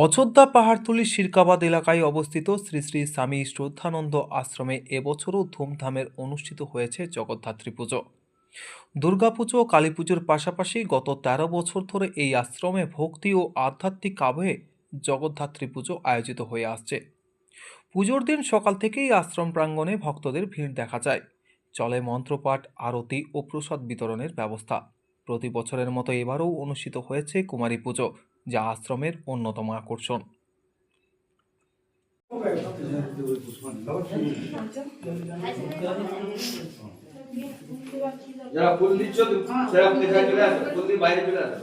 অযোধ্যা পাহাড়তলি শিরকাবাদ এলাকায় অবস্থিত শ্রী শ্রী স্বামী শ্রদ্ধানন্দ আশ্রমে এবছরও ধুমধামের অনুষ্ঠিত হয়েছে জগদ্ধাত্রী পুজো। দুর্গাপুজো ও কালী পুজোর পাশাপাশি গত তেরো বছর ধরে এই আশ্রমে ভক্তি ও আধ্যাত্মিক আবহে জগদ্ধাত্রী পুজো আয়োজিত হয়ে আসছে। পুজোর দিন সকাল থেকেই আশ্রম প্রাঙ্গণে ভক্তদের ভিড় দেখা যায়। চলে মন্ত্রপাঠ, আরতি ও প্রসাদ বিতরণের ব্যবস্থা। প্রতি বছরের মতো এবারও অনুষ্ঠিত হয়েছে কুমারী পুজো। যা আশ্রমের অন্যতম আকর্ষণ। যারা ফুল দিচ্ছ সেরা চলে আসো ফুল দিয়ে বাইরে চলে আসো।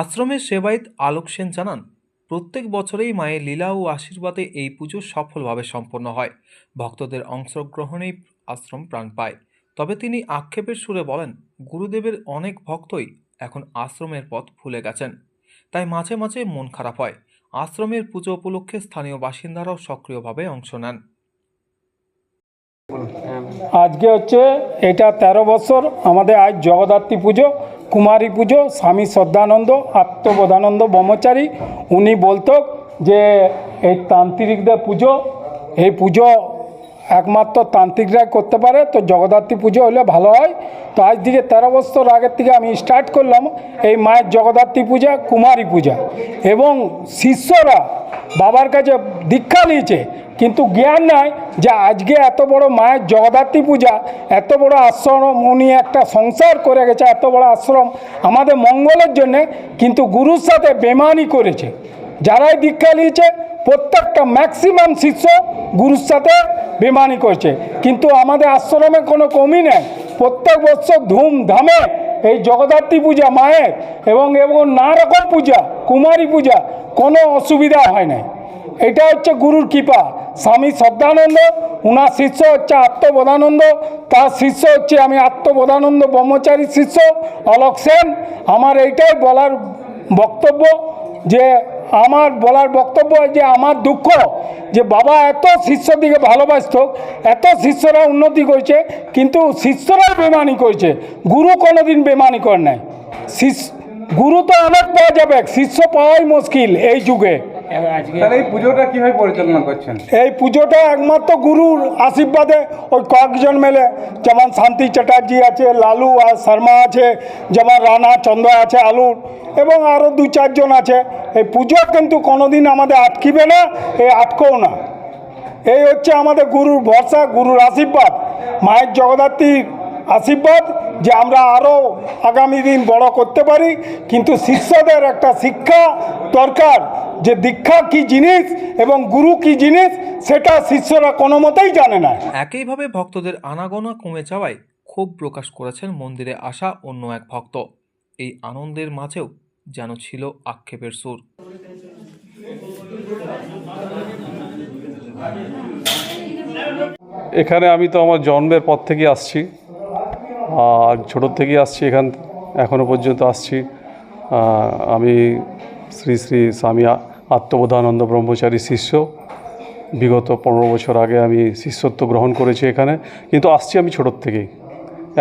আশ্রমের সেবায়িত আলোক সেন জানান প্রত্যেক বছরেই মায়ের লীলা ও আশীর্বাদে এই পুজো সফলভাবে সম্পন্ন হয়। ভক্তদের অংশগ্রহণেই আশ্রম প্রাণ পায়। তবে তিনি আক্ষেপের সুরে বলেন, গুরুদেবের অনেক ভক্তই এখন আশ্রমের পথ ভুলে গেছেন। তাই মাঝে মাঝে মন খারাপ হয়। আশ্রমের পুজো উপলক্ষে স্থানীয় বাসিন্দারাও সক্রিয়ভাবে অংশ নেন। আজকে হচ্ছে এটা তেরো বছর আমাদের আজ জগদ্ধাত্রী পুজো, কুমারী পুজো, স্বামী শ্রদ্ধানন্দ আত্মবোধানন্দ ব্রহ্মচারী। উনি বলতো যে এই তান্ত্রিকদের পুজো, এই পুজো একমাত্র তান্ত্রিকরাই করতে পারে, তো জগদ্ধাত্রী পুজো হলে ভালো হয়। তো আজ থেকে তেরো বছর আগের থেকে আমি স্টার্ট করলাম এই মায়ের জগদ্ধাত্রী পূজা, কুমারী পূজা। এবং শিষ্যরা বাবার কাছে দীক্ষা নিয়েছে, কিন্তু জ্ঞান নাই যে আজকে এত বড় মায়ের জগদ্ধাত্রী পূজা, এত বড় আশ্রম উনি একটা সংসার করে গেছে, এত বড় আশ্রম আমাদের মঙ্গলের জন্যে, কিন্তু গুরুর সাথে বেমানি করেছে। যারাই দীক্ষা নিয়েছে, প্রত্যেকটা ম্যাক্সিমাম শিষ্য গুরুর সাথে বেমানি করছে। কিন্তু আমাদের আশ্রমে কোনো কমই নেই। প্রত্যেক বছর ধুমধামে এই জগদ্ধাত্রী পূজা, মায়ের এবং এবং নানা রকম পূজা, কুমারী পূজা কোনো অসুবিধা হয় না এটা হচ্ছে গুরুর কৃপা। স্বামী শ্রদ্ধানন্দ উনার শিষ্য হচ্ছে আত্মবোধানন্দ, তার শিষ্য হচ্ছে আমি আত্মবোধানন্দ ব্রহ্মচারী শিষ্য অলক সেন। আমার এইটাই বলার বক্তব্য যে আমার বলার বক্তব্য যে আমার দুঃখ যে বাবা এত শিষ্য দিকে ভালোবাসত, এত শিষ্যরা উন্নতি করছে, কিন্তু শিষ্যরাই বেমানি করছে। গুরু কোনোদিন বেমানি করে নাই। শিষ্য গুরু তো অনেক পাওয়া যাবে, শিষ্য পাওয়াই মুশকিল এই যুগে। তাহলে এই পুজোটা কীভাবে পরিচালনা করছেন? এই পুজোটা একমাত্র গুরুর আশীর্বাদে ওই কয়েকজন মেলে যেমন শান্তি চ্যাটার্জি আছে লালু আর শর্মা আছে যেমন রানা চন্দ্র আছে আলুর এবং আরও দু চারজন আছে। এই পুজো কিন্তু কোনোদিন আমাদের আটকিবে না এই আটকেও না। এই হচ্ছে আমাদের গুরুর ভরসা গুরুর আশীর্বাদ মায়ের জগদ্ধাত্রীর আশীর্বাদ যে আমরা আরও আগামী দিন বড় করতে পারি। কিন্তু শিষ্যদের একটা শিক্ষা দরকার যে দীক্ষা কি জিনিস এবং গুরু কি জিনিস সেটা শিষ্যরা কোনো মতেই জানে না। একইভাবে ভক্তদের আনাগোনা কমে যাওয়ায় ক্ষোভ প্রকাশ করেছেন মন্দিরে আসা অন্য এক ভক্ত। এই আনন্দের মাঝেও যেন ছিল আক্ষেপের সুর। এখানে আমি তো আমার জন্মের পর থেকে আসছি। আর ছোটোর থেকেই আসছি এখান এখনও পর্যন্ত আসছি। আমি শ্রী শ্রী স্বামী আত্মবোধানন্দ ব্রহ্মচারী শিষ্য। বিগত পনেরো বছর আগে আমি শিষ্যত্ব গ্রহণ করেছি এখানে কিন্তু আসছি আমি ছোটোর থেকেই।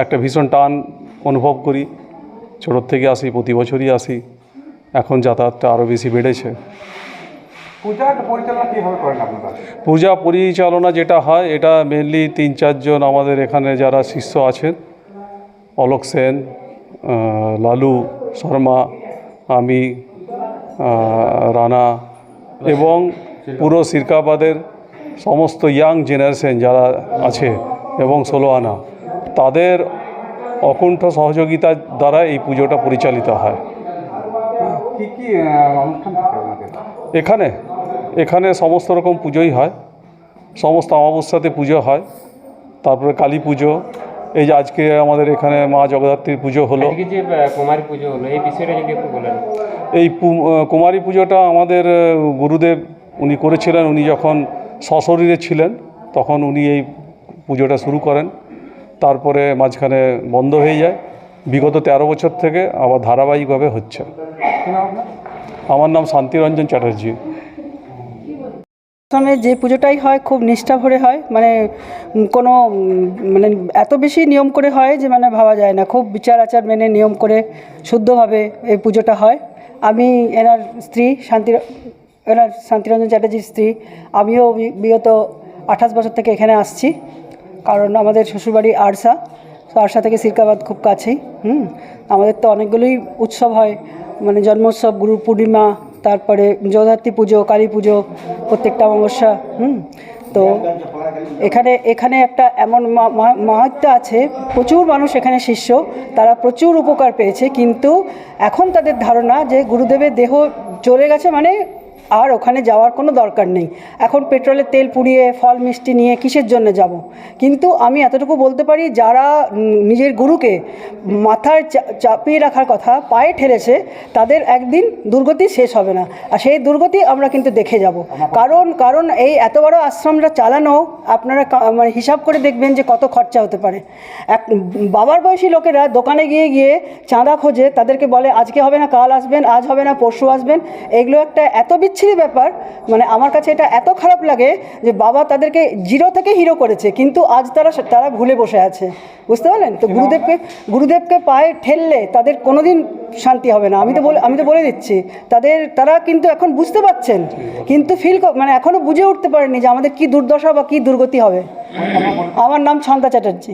একটা ভীষণ টান অনুভব করি। ছোটোর থেকে আসি প্রতি বছরই আসি। এখন যাতায়াতটা আরও বেশি বেড়েছে। পূজা পরিচালনা যেটা হয় এটা মেনলি তিন চারজন আমাদের এখানে যারা শিষ্য আছেন। অলোক সেন লালু শর্মা আমি রানা এবং পুরো সিরকাবাদের সমস্ত ইয়াং জেনারেশন যারা আছে এবং ষোলো আনা তাদের অকুণ্ঠ সহযোগিতার দ্বারা এই পুজোটা পরিচালিত হয়। এখানে এখানে সমস্ত রকম পুজোই হয়। সমস্ত অমাবস্যাতে পুজো হয় তারপরে কালী পুজো এই যে আজকে আমাদের এখানে মা জগদ্ধাত্রীর পুজো হলো। আজকে যে আহ, কুমারী পুজো হলো এই বিষয়টা যদি একটু বলেন। এই কুমারী পুজোটা আমাদের গুরুদেব উনি করেছিলেন। উনি যখন সশরীরে ছিলেন তখন উনি এই পুজোটা শুরু করেন। তারপরে মাঝখানে বন্ধ হয়ে যায়। বিগত তেরো বছর থেকে আবার ধারাবাহিকভাবে হচ্ছে। আমার নাম শান্তিরঞ্জন চ্যাটার্জি। আশ্রমে যে পুজোটাই হয় খুব নিষ্ঠা ভরে হয় মানে কোনো মানে এত বেশি নিয়ম করে হয় যে মানে ভাবা যায় না। খুব বিচার আচার মেনে নিয়ম করে শুদ্ধভাবে এই পুজোটা হয়। আমি, এনার স্ত্রী শান্তি, এনার শান্তিরঞ্জন চ্যাটার্জির স্ত্রী, আমিও বিগত আঠাশ বছর থেকে এখানে আসছি। কারণ আমাদের শ্বশুরবাড়ি আরসা, তো আরসা থেকে সিরকাবাদ খুব কাছেই, হুম। আমাদের তো অনেকগুলোই উৎসব হয় মানে জন্মোৎসব, গুরু পূর্ণিমা তারপরে জগদ্ধাত্রী পুজো, কালী পুজো, প্রত্যেকটা অমাবস্যা, হুম? তো এখানে এখানে একটা এমন মাহাত্ম আছে, প্রচুর মানুষ এখানে শিষ্য, তারা প্রচুর উপকার পেয়েছে, কিন্তু এখন তাদের ধারণা যে গুরুদেবের দেহ চলে গেছে মানে আর ওখানে যাওয়ার কোনো দরকার নেই। এখন পেট্রোলের তেল পুড়িয়ে, ফল, মিষ্টি নিয়ে কিসের জন্য যাব? কিন্তু আমি এতটুকু বলতে পারি, যারা নিজের গুরুকে মাথার চাপিয়ে রাখার কথা, পায়ে ঠেলেছে, তাদের একদিন দুর্গতি শেষ হবে না। আর সেই দুর্গতি আমরা কিন্তু দেখে যাব। কারণ কারণ এই এত বড় আশ্রমটা চালানো, আপনারা মানে হিসাব করে দেখবেন যে কত খরচা হতে পারে। এক, বাবার বয়সী লোকেরা দোকানে গিয়ে গিয়ে চাঁদা খোঁজে, তাদেরকে বলে, আজকে হবে না, কাল আসবেন, আজ হবে না, পরশু আসবেন। এগুলো একটা এত বিচ্ছিরি ব্যাপার। মানে আমার কাছে এটা এত খারাপ লাগে যে বাবা তাদেরকে জিরো থেকে হিরো করেছে কিন্তু আজ তারা তারা ভুলে বসে আছে। বুঝতে পারলেন? তো গুরুদেবকে গুরুদেবকে পায়ে ঠেললে তাদের কোনোদিন শান্তি হবে না। আমি তো বলে আমি তো বলে দিচ্ছি তাদের তারা কিন্তু এখন বুঝতে পারছেন কিন্তু ফিল মানে এখনও বুঝে উঠতে পারেনি যে আমাদের কি দুর্দশা বা কি দুর্গতি হবে। আমার নাম ছন্দা চ্যাটার্জি।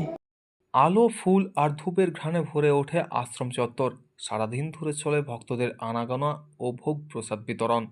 আলো ফুল আর ধূপের ঘ্রাণে ভরে ওঠে আশ্রম চত্বর। সারাদিন ধরে চলে ভক্তদের আনাগোনা ও ভোগ প্রসাদ বিতরণ।